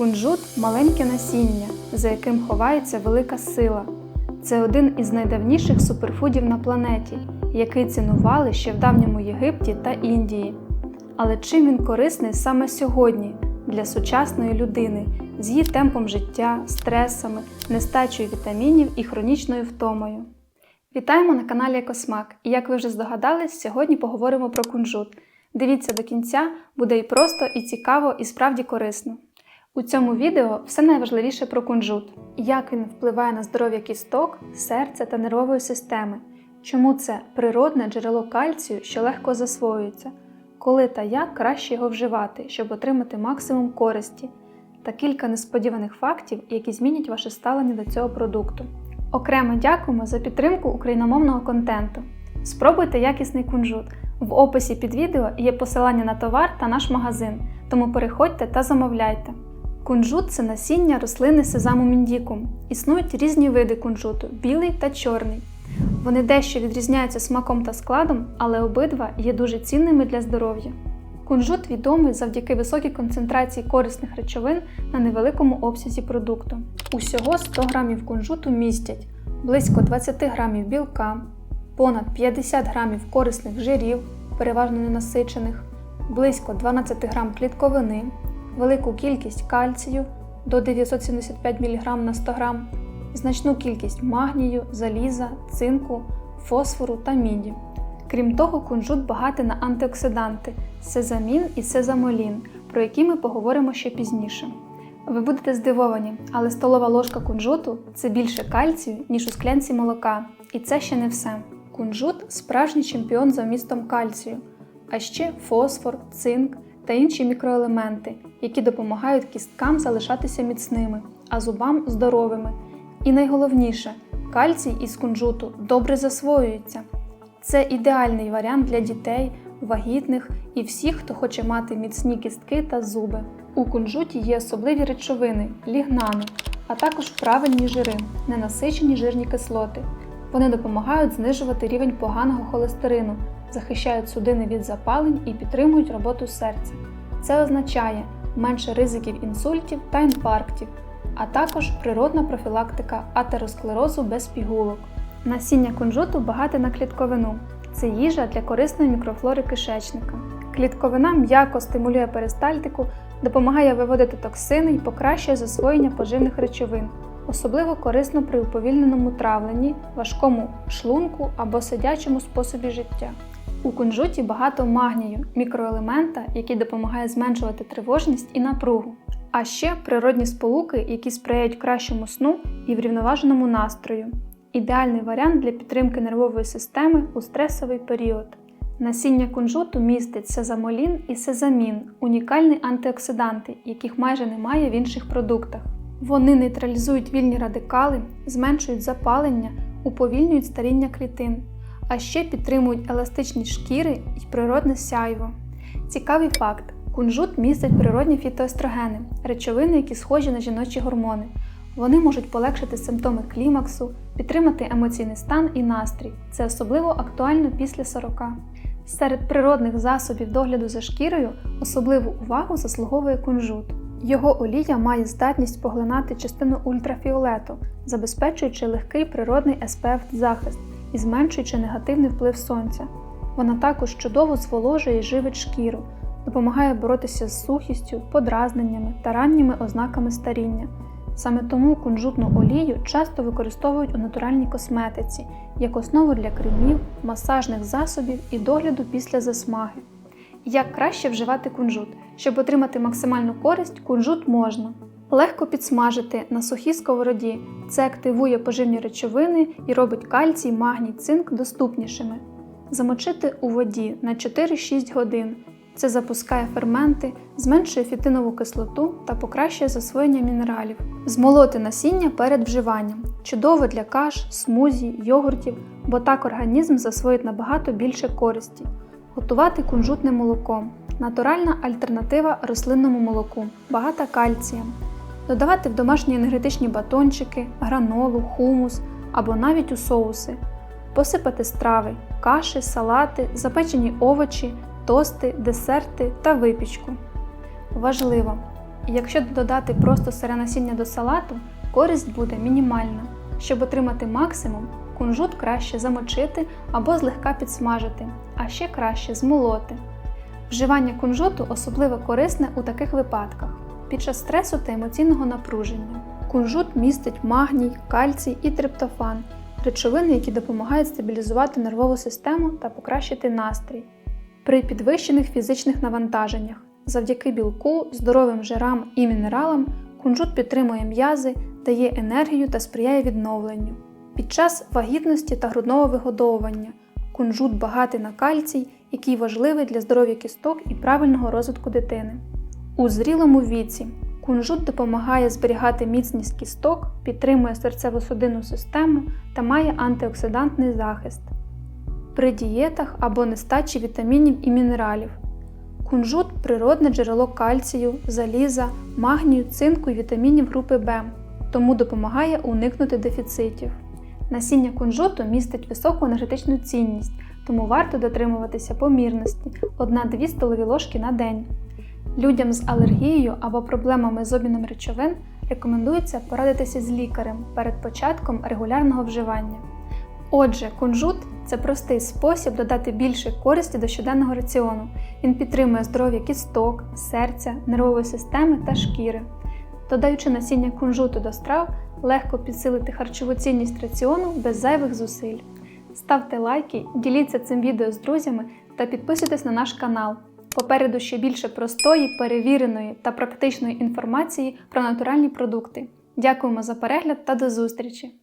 Кунжут маленьке насіння, за яким ховається велика сила. Це один із найдавніших суперфудів на планеті, який цінували ще в давньому Єгипті та Індії. Але чим він корисний саме сьогодні для сучасної людини з її темпом життя, стресами, нестачею вітамінів і хронічною втомою? Вітаємо на каналі Екосмак. І як ви вже здогадались, сьогодні поговоримо про кунжут. Дивіться до кінця, буде і просто, і цікаво, і справді корисно. У цьому відео все найважливіше про кунжут, як він впливає на здоров'я кісток, серця та нервової системи, чому це природне джерело кальцію, що легко засвоюється, коли та як краще його вживати, щоб отримати максимум користі, та кілька несподіваних фактів, які змінять ваше ставлення до цього продукту. Окремо дякуємо за підтримку україномовного контенту. Спробуйте якісний кунжут. В описі під відео є посилання на товар та наш магазин, тому переходьте та замовляйте. Кунжут це насіння рослини сезаму міндікум. Існують різні види кунжуту білий та чорний. Вони дещо відрізняються смаком та складом, але обидва є дуже цінними для здоров'я. Кунжут відомий завдяки високій концентрації корисних речовин на невеликому обсязі продукту. Усього 100 грамів кунжуту містять близько 20 грамів білка, понад 50 грамів корисних жирів, переважно ненасичених, близько 12 грам клітковини, велику кількість кальцію до 975 мг на 100 г, значну кількість магнію, заліза, цинку, фосфору та міді. Крім того, кунжут багатий на антиоксиданти сезамін і сезамолін, про які ми поговоримо ще пізніше. Ви будете здивовані, але столова ложка кунжуту це більше кальцію, ніж у склянці молока. І це ще не все. Кунжут справжній чемпіон за вмістом кальцію, а ще фосфор, цинк та інші мікроелементи, які допомагають кісткам залишатися міцними, а зубам здоровими. І найголовніше, кальцій із кунжуту добре засвоюється. Це ідеальний варіант для дітей, вагітних і всіх, хто хоче мати міцні кістки та зуби. У кунжуті є особливі речовини, лігнани, а також правильні жири, ненасичені жирні кислоти. Вони допомагають знижувати рівень поганого холестерину, захищають судини від запалень і підтримують роботу серця. Це означає менше ризиків інсультів та інфарктів, а також природна профілактика атеросклерозу без пігулок. Насіння кунжуту багате на клітковину. Це їжа для корисної мікрофлори кишечника. Клітковина м'яко стимулює перистальтику, допомагає виводити токсини і покращує засвоєння поживних речовин, особливо корисно при уповільненому травленні, важкому шлунку або сидячому способі життя. У кунжуті багато магнію, мікроелемента, який допомагає зменшувати тривожність і напругу, а ще природні сполуки, які сприяють кращому сну і врівноваженому настрою. Ідеальний варіант для підтримки нервової системи у стресовий період. Насіння кунжуту містить сезамолін і сезамін унікальні антиоксиданти, яких майже немає в інших продуктах. Вони нейтралізують вільні радикали, зменшують запалення, уповільнюють старіння клітин, а ще підтримують еластичність шкіри і природне сяйво. Цікавий факт: кунжут містить природні фітоестрогени, речовини, які схожі на жіночі гормони. Вони можуть полегшити симптоми клімаксу, підтримати емоційний стан і настрій. Це особливо актуально після 40. Серед природних засобів догляду за шкірою особливу увагу заслуговує кунжут. Його олія має здатність поглинати частину ультрафіолету, забезпечуючи легкий природний SPF захист і зменшуючи негативний вплив сонця. Вона також чудово зволожує і живить шкіру, допомагає боротися з сухістю, подразненнями та ранніми ознаками старіння. Саме тому кунжутну олію часто використовують у натуральній косметиці як основу для кремів, масажних засобів і догляду після засмаги. Як краще вживати кунжут? Щоб отримати максимальну користь, кунжут можна легко підсмажити на сухій сковороді. Це активує поживні речовини і робить кальцій, магній, цинк доступнішими. Замочити у воді на 4-6 годин. Це запускає ферменти, зменшує фітинову кислоту та покращує засвоєння мінералів. Змолоти насіння перед вживанням. Чудово для каш, смузі, йогуртів, бо так організм засвоїть набагато більше користі. Готувати кунжутне молоко. Натуральна альтернатива рослинному молоку, багата кальцієм. Додавати в домашні енергетичні батончики, гранолу, хумус або навіть у соуси. Посипати страви, каші, салати, запечені овочі, тости, десерти та випічку. Важливо! Якщо додати просто сире насіння до салату, користь буде мінімальна. Щоб отримати максимум, кунжут краще замочити або злегка підсмажити, а ще краще змолоти. Вживання кунжуту особливо корисне у таких випадках під час стресу та емоційного напруження. Кунжут містить магній, кальцій і триптофан речовини, які допомагають стабілізувати нервову систему та покращити настрій. При підвищених фізичних навантаженнях завдяки білку, здоровим жирам і мінералам кунжут підтримує м'язи, дає енергію та сприяє відновленню. Під час вагітності та грудного вигодовування кунжут багатий на кальцій, який важливий для здоров'я кісток і правильного розвитку дитини. У зрілому віці кунжут допомагає зберігати міцність кісток, підтримує серцево-судинну систему та має антиоксидантний захист. При дієтах або нестачі вітамінів і мінералів. Кунжут природне джерело кальцію, заліза, магнію, цинку і вітамінів групи В, тому допомагає уникнути дефіцитів. Насіння кунжуту містить високу енергетичну цінність, тому варто дотримуватися помірності 1-2 столові ложки на день. Людям з алергією або проблемами з обміном речовин рекомендується порадитися з лікарем перед початком регулярного вживання. Отже, кунжут це простий спосіб додати більше користі до щоденного раціону. Він підтримує здоров'я кісток, серця, нервової системи та шкіри. Додаючи насіння кунжуту до страв, легко підсилити харчову цінність раціону без зайвих зусиль. Ставте лайки, діліться цим відео з друзями та підписуйтесь на наш канал. Попереду ще більше простої, перевіреної та практичної інформації про натуральні продукти. Дякуємо за перегляд та до зустрічі!